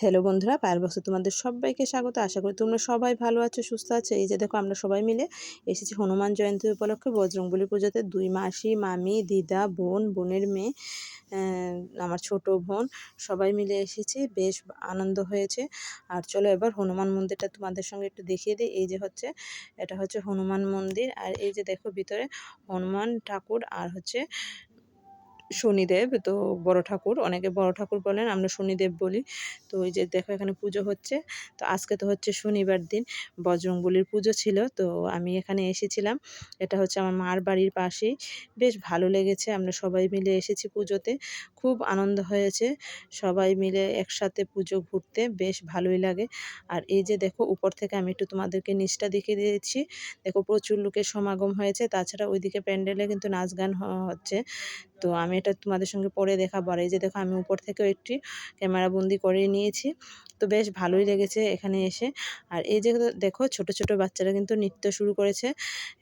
Hello বন্ধুরা পায়ের বক্সে তোমাদের সবাইকে স্বাগত। আশা করি তোমরা সবাই ভালো আছো, সুস্থ আছো। এই যে দেখো, আমরা সবাই মিলে এসেছি হনুমান জয়ন্তী উপলক্ষে বজরংবলী পুজোতে। দুই মাসি, মামি, দিদা, বোন, বোনের মেয়ে আমার ছোট বোন, সবাই মিলে এসেছি। বেশ আনন্দ হয়েছে। আর চলো এবার হনুমান মন্দিরটা তোমাদের সঙ্গে একটু দেখিয়ে দিই। এই যে হচ্ছে, এটা হচ্ছে হনুমান মন্দির। আর এই যে দেখো ভিতরে হনুমান ঠাকুর আর হচ্ছে শনিদেব। তো বড় ঠাকুর, অনেকে বড় ঠাকুর বলেন, আমরা শনিদেব বলি। তো ওই যে দেখো এখানে পুজো হচ্ছে। তো আজকে তো হচ্ছে শনিবার দিন, বজরংবলির পুজো ছিল। তো আমি এখানে এসেছিলাম। এটা হচ্ছে আমার মার বাড়ির পাশেই বেশ ভালো লেগেছে। আমরা সবাই মিলে এসেছি পুজোতে। খুব আনন্দ হয়েছে। সবাই মিলে একসাথে পুজো ঘুরতে বেশ ভালোই লাগে। আর এই যে দেখো, উপর থেকে আমি একটু তোমাদেরকে নিচটা দেখিয়ে দিয়েছি। দেখো প্রচুর লোকের সমাগম হয়েছে। তাছাড়া ওইদিকে প্যান্ডেলে কিন্তু নাচ গান হচ্ছে। তো আমি এটা তোমাদের সঙ্গে পরে দেখাবো আর এই যে দেখো, আমি উপর থেকেও একটি ক্যামেরা বন্দি করে নিয়েছি। তো বেশ ভালোই লেগেছে এখানে এসে। আর এই যে দেখো, ছোট ছোট বাচ্চারা কিন্তু নৃত্য শুরু করেছে।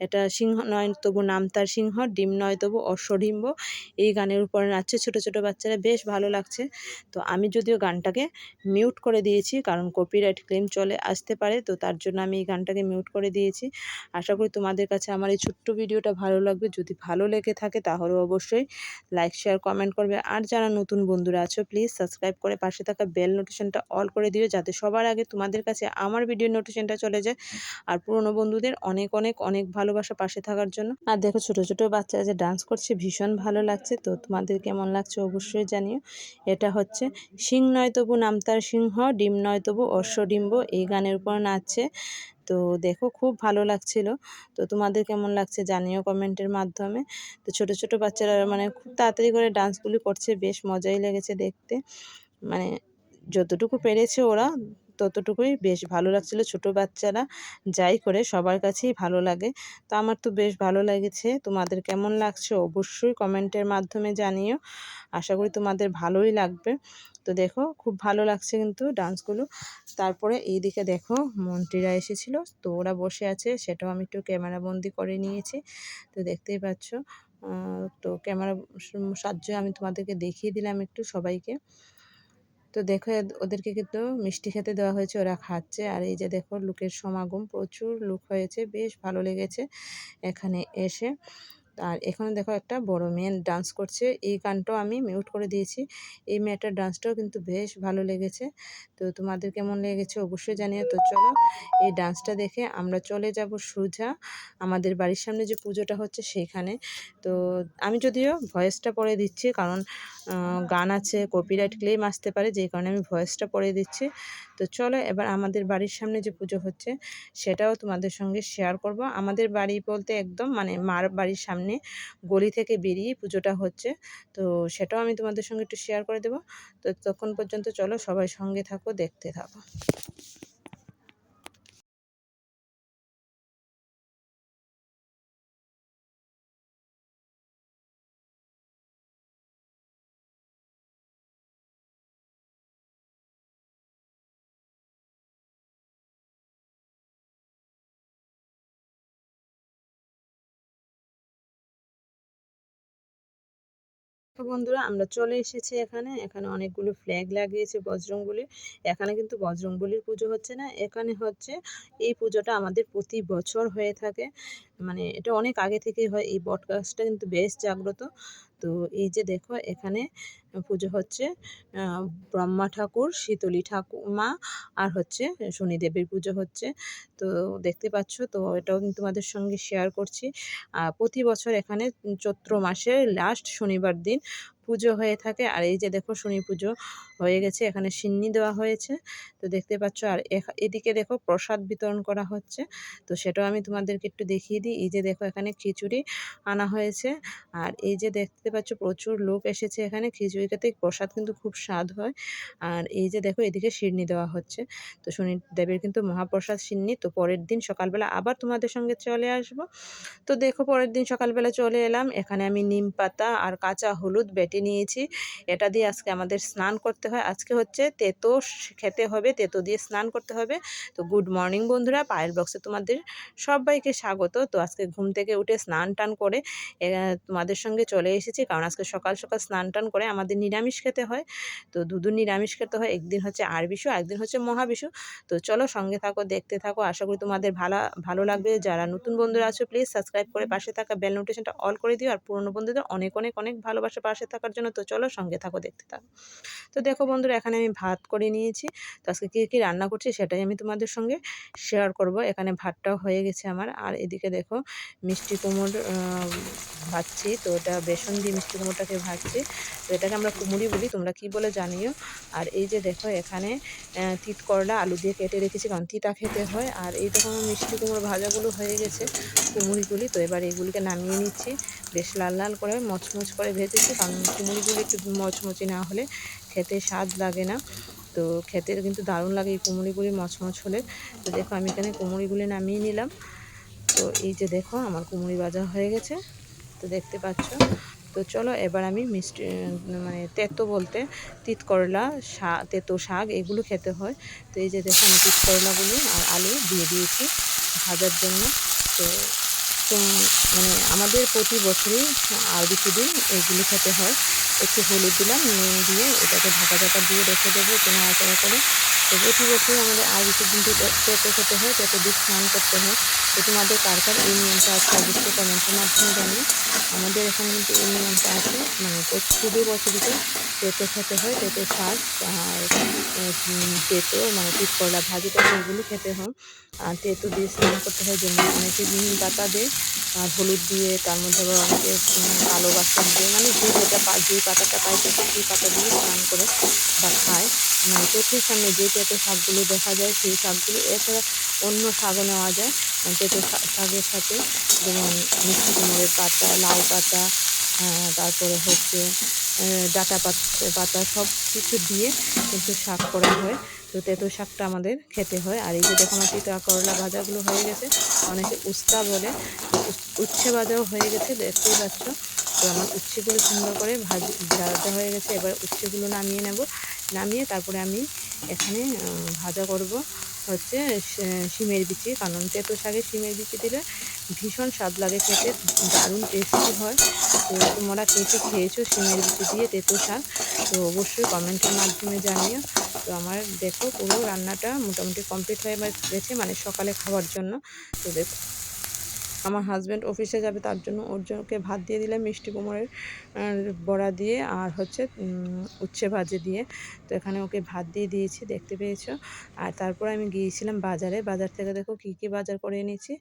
এটা সিংহ নয়, তবু নাম তার সিংহ, ডিম নয়, তবু অশ্বডিম্ব। এই গানের উপরে নাচছে ছোট ছোট বাচ্চারা, বেশ ভালো লাগছে। তো আমি যদিও গানটাকে মিউট করে দিয়েছি, কারণ কপিরাইট ক্লেম চলে আসতে পারে, তো তার জন্য আমি এই গানটাকে মিউট করে দিয়েছি। আশা করি তোমাদের কাছে আমার এই ছোট্ট ভিডিওটা ভালো লাগবে। যদি ভালো লেগে থাকে তাহলে অবশ্যই লাইক শেয়ার কমেন্ট করবে। আর যারা নতুন বন্ধুরা আছো প্লিজ সাবস্ক্রাইব করে পাশে থাকা বেল নোটিফিকেশনটা অল করে দিও, যাতে সবার আগে তোমাদের কাছে আমার ভিডিও নোটিফিকেশনটা চলে যায়। আর পুরনো বন্ধুদের অনেক অনেক অনেক ভালোবাসা পাশে থাকার জন্য। আর দেখো ছোট ছোট বাচ্চারা যে ডান্স করছে, ভীষণ ভালো লাগছে। তো তোমাদের কেমন লাগছে অবশ্যই জানিও। এটা হচ্ছে সিং নয় তবু নামতার সিংহ ডিম নয় তবু অশ্ব ডিম্ব এই গানের উপর নাচছে। তো দেখো খুব ভালো লাগছিল। তো তোমাদের কেমন লাগছে জানিও কমেন্টের মাধ্যমে। তো ছোট ছোট বাচ্চারা মানে খুব তাড়াতাড়ি করে ডান্সগুলি করছে, বেশ মজাই লেগেছে দেখতে। মানে যতটুকু পেরেছে ওরা ততটুকুই বেশ ভালো লাগছিল ছোট বাচ্চারা। যাই করে সবার কাছেই ভালো লাগে। তো আমার তো বেশ ভালো লেগেছে। তোমাদের কেমন লাগছে অবশ্যই কমেন্টের মাধ্যমে জানিও। আশা করি তোমাদের ভালোই লাগবে। তো দেখো, খুব ভালো লাগছে কিন্তু ডান্সগুলো। তারপরে এই দিকে দেখো, মন্ত্রীরা এসেছিল। তো ওরা বসে আছে, সেটাও আমি একটু ক্যামেরা বন্দি করে নিয়েছি। তো দেখতেই পাচ্ছ তো ক্যামেরা সাহায্যে আমি তোমাদেরকে দেখিয়ে দিলাম একটু সবাইকে। তো দেখো ওদেরকে কিন্তু মিষ্টি খেতে দেওয়া হয়েছে, ওরা খাচ্ছে। আর এই যে দেখো, লোকের সমাগম প্রচুর লোক হয়েছে, বেশ ভালো লেগেছে এখানে এসে। আর এখানে দেখো একটা বড় মেয়ে ডান্স করছে। এই গানটাও আমি মিউট করে দিয়েছি। এই মেয়েটার ডান্সটাও কিন্তু বেশ ভালো লেগেছে। তো তোমাদের কেমন লেগেছে অবশ্যই জানিয়ে তো চলো, এই ডান্সটা দেখে আমরা চলে যাব সোজা। আমাদের বাড়ির সামনে যে পুজোটা হচ্ছে সেইখানে। তো আমি যদিও ভয়েসটা পরে দিচ্ছি, কারণ গান আছে কপিরাইট ক্লেম আসতে পারে, যেই কারণে আমি ভয়েসটা পরে দিচ্ছি। তো চলো, এবার আমাদের বাড়ির সামনে যে পুজো হচ্ছে, সেটাও তোমাদের সঙ্গে শেয়ার করব। আমাদের বাড়ি বলতে একদম মানে মার বাড়ির সামনে গলি থেকে বেরিয়ে পুজোটা হচ্ছে। তো সেটাও আমি তোমাদের সঙ্গে একটু শেয়ার করে দেবো। তো তখন পর্যন্ত চলো সবাই সঙ্গে থাকো, দেখতে থাকো। তো বন্ধুরা, আমরা চলে এসেছি এখানে। এখানে অনেকগুলো ফ্ল্যাগ লাগিয়েছে বজরংবলির এখানে কিন্তু বজরংবলির পুজো হচ্ছে না। এখানে হচ্ছে এই পুজোটা আমাদের প্রতি বছর হয়ে থাকে। মানে এটা অনেক আগে থেকেই হয়। এই বটগাছটা কিন্তু বেশ জাগ্রত। তো এই যে দেখো এখানে পুজো হচ্ছে ব্রহ্মা ঠাকুর, শীতলী ঠাকুমা আর হচ্ছে শনিদেবের পুজো হচ্ছে। তো দেখতে পাচ্ছ, তো এটাও তোমাদের সঙ্গে শেয়ার করছি। প্রতি বছর এখানে চৈত্র মাসের লাস্ট শনিবার দিন পুজো হয়ে থাকে। আর এই যে দেখো শনি পুজো হয়ে গেছে, এখানে সিন্নি দেওয়া হয়েছে। তো দেখতে পাচ্ছ, আর এদিকে দেখো প্রসাদ বিতরণ করা হচ্ছে। তো সেটাও আমি তোমাদেরকে একটু দেখিয়ে দিই। এই যে দেখো এখানে খিচুড়ি আনা হয়েছে। আর এই যে দেখতে পাচ্ছ, প্রচুর লোক এসেছে এখানে। খিচুড়ি খেতে প্রসাদ কিন্তু খুব স্বাদ হয়। আর এই যে দেখো এদিকে সিন্নি দেওয়া হচ্ছে। তো শনি দেবের কিন্তু মহাপ্রসাদ সিন্নি। তো পরের দিন সকালবেলা আবার তোমাদের সঙ্গে চলে আসব। তো দেখো পরের দিন সকালবেলা চলে এলাম। এখানে আমি নিম পাতা আর কাঁচা হলুদ বেটে বাটি নিয়েছি। এটা দিয়ে আজকে আমাদের স্নান করতে হয়। আজকে হচ্ছে তেতো খেতে হবে, তেতো দিয়ে স্নান করতে হবে। তো গুড মর্নিং বন্ধুরা পায়ের বক্সে তোমাদের সবাইকে স্বাগত। তো আজকে ঘুম থেকে উঠে স্নান টান করে তোমাদের সঙ্গে চলে এসেছি। কারণ আজকে সকাল সকাল স্নান টান করে আমাদের নিরামিষ খেতে হয়। তো দুদুর নিরামিষ খেতে হয়, একদিন হচ্ছে আরবিশু একদিন হচ্ছে মহাবিশু। তো চলো সঙ্গে থাকো, দেখতে থাকো। আশা করি তোমাদের ভালো ভালো লাগবে। যারা নতুন বন্ধুরা আছো প্লিজ সাবস্ক্রাইব করে পাশে থাকা বেল নোটিফিকেশনটা অল করে দিও। আর পুরনো বন্ধুদের অনেক অনেক অনেক ভালোবাসা পাশে থাকার জন্য, তো চলো সঙ্গে থাকো, দেখতে থাকো। তো দেখো বন্ধুরা, এখানে আমি ভাত করে নিয়েছি। তো আজকে কী কী রান্না করছি সেটাই আমি তোমাদের সঙ্গে শেয়ার করব। এখানে ভাতটাও হয়ে গেছে আমার। আর এদিকে দেখো, মিষ্টি কুমড় ভাজছি। তো এটা বেসন দিয়ে মিষ্টি কুমড়োটাকে ভাজছি। তো এটাকে আমরা কুমুরি বলি, তোমরা কি বলে জানিও। আর এই যে দেখো, এখানে তিত করলা আলু দিয়ে কেটে রেখেছি, কারণ তিতা খেতে হয়। আর এই দেখো, মিষ্টি কুমড়ো ভাজাগুলো হয়ে গেছে কুমুরিগুলি তো এবার এগুলিকে নামিয়ে নিচ্ছি। বেশ লাল লাল করে মচমচ করে ভেজেছি, কারণ কুমুরিগুলি একটু মচমচি না হলে খেতে স্বাদ লাগে না। তো খেতে কিন্তু দারুণ লাগে এই কুমড়িগুলি মচমচ হলে। তো দেখো আমি এখানে কুমড়িগুলি নামিয়ে নিলাম। তো এই যে দেখো আমার কুমড়ি ভাজা হয়ে গেছে, তো দেখতে পাচ্ছ। তো চলো এবার আমি মিষ্টি মানে তেতো বলতে তিত করলা শাক তেতো শাক এগুলো খেতে হয়। তো এই যে দেখো আমি তিত করলাগুলো আর আলু দিয়ে দিয়েছি ভাজার জন্য। তো তো মানে আমাদের প্রতি বছরই আর কিছুদিন এগুলো খেতে হয়। একটু হলুদ দিলাম, নুন দিয়ে এটাকে ঢাকা ঢাকা দিয়ে রেখে দেবো কোনো আচারা করে। তো প্রতি বছর আমাদের আর দিন পেঁপে খেতে হয়, পেঁপে দিয়ে স্নান করতে হয়। তো তোমাদের কার কার এই নিয়মটা আছে অবশ্যই কমেন্টের মাধ্যমে জানিয়ে আমাদের এখানে কিন্তু এই নিয়মটা আছে মানে খুবই বছরিতে পেঁপে খেতে হয়, পেঁপে শাক আর তেতো মানে পিট করলা ভাজি টাজি এগুলো খেতে হয়। আর তেতো দিয়ে স্নান করতে হয়, যেমন অনেকে নিম পাতা দেয় আর হলুদ দিয়ে তার মধ্যে আবার অনেকে কালো বাসন দিয়ে মানে যে যেটা যে পাতাটা পায় সেই পাতা দিয়ে স্নান করে বা খায়। মানে চোখের সামনে যে পেঁপে শাকগুলো দেখা যায়, সেই শাকগুলো। এছাড়া অন্য শাকও নেওয়া যায়। পেঁপে শাকের সাথে যেমন মিষ্টি কুমড়ের পাতা, লাউ পাতা তারপরে হচ্ছে ডাটা পাতা সব কিছু দিয়ে কিন্তু শাক করা হয়। তো তেতো শাকটা আমাদের খেতে হয়। আর এই যে দেখো আমার তিতা করলা ভাজাগুলো হয়ে গেছে। অনেকে উস্তা বলে উচ্ছে ভাজাও হয়ে গেছে, দেখতেই পাচ্ছ। তো আমার উচ্ছেগুলো সুন্দর করে ভাজি ভাজা হয়ে গেছে। এবার উচ্ছেগুলো নামিয়ে নেব। নামিয়ে তারপরে আমি এখানে ভাজা করব হচ্ছে শিমের বিচি। কারণ তেতো শাকে শিমের বিচি দিলে ভীষণ স্বাদ লাগে খেতে, দারুণ টেস্টি হয়। তো তোমরা কে খেয়েছো শিমের বিচি দিয়ে তেতো শাক, তো অবশ্যই কমেন্টের মাধ্যমে জানিও। তো আমার দেখো পুরো রান্নাটা মোটামুটি কমপ্লিট হয়ে গেছে মানে সকালে খাওয়ার জন্য। তো দেখো। আমার হাজব্যান্ড অফিসে যাবে, তার জন্য ওর জন্যকে ভাত দিয়ে দিলাম, মিষ্টি কুমড়ের বড়া দিয়ে আর হচ্ছে উচ্ছে ভাজে দিয়ে। তো এখানে ওকে ভাত দিয়ে দিয়েছি, দেখতে পেয়েছ? আর তারপর আমি গিয়েছিলাম বাজারে। বাজার থেকে দেখো কী কী বাজার করে এনেছি।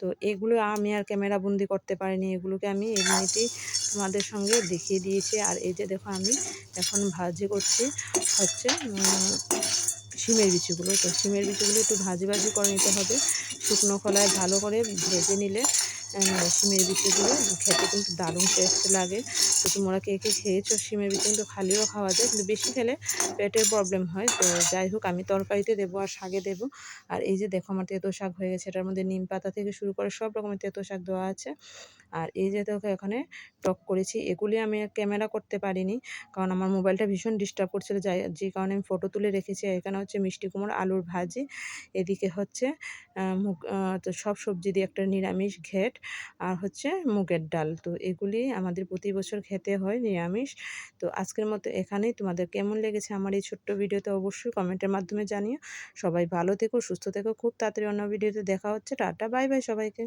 তো এগুলো আমি আর ক্যামেরা বন্দি করতে পারিনি। এগুলোকে আমি এমনিতেই তোমাদের সঙ্গে দেখিয়ে দিয়েছি। আর এই যে দেখো আমি এখন ভাজি করছি। হচ্ছে শিমের বিচিগুলো। তো শিমের বিচিগুলো একটু ভাজি ভাজি করে নিতে হবে। শুকনো খোলায় ভালো করে ভেজে নিলে শিমের বিচিগুলো খেতে কিন্তু দারুণ টেস্ট লাগে। তো তোমরা কে কে খেয়েছো শিমের বিচি কিন্তু খালিও খাওয়া যায়, কিন্তু বেশি খেলে পেটের প্রবলেম হয়। তো যাই হোক, আমি তরকারিতে দেবো আর শাকে দেবো। আর এই যে দেখো আমার তেঁতো শাক হয়ে গেছে, এটার মধ্যে নিম পাতা থেকে শুরু করে সব রকমের তেঁতো শাক দেওয়া আছে। আর এই যে দেখো এখানে টক করেছি, এগুলি আমি ক্যামেরা করতে পারিনি, কারণ আমার মোবাইলটা ভীষণ ডিস্টার্ব করছিল। যাই, যে কারণে আমি ফটো তুলে রেখেছি এখানে হচ্ছে মিষ্টি কুমড়ো, আলুর ভাজি, এদিকে হচ্ছে সব সবজি দিয়ে একটা নিরামিষ ঘেট আর হচ্ছে মুগের ডাল। তো এগুলি আমাদের প্রতি বছর খেতে হয় নিরামিষ। তো আজকের মতো এখানেই। তোমাদের কেমন লেগেছে আমার এই ছোট্ট ভিডিওতে অবশ্যই কমেন্টের মাধ্যমে জানিও। সবাই ভালো থেকো, সুস্থ থেকো। খুব তাড়াতাড়ি অন্য ভিডিওতে দেখা হচ্ছে। টাটা, বাই বাই সবাইকে।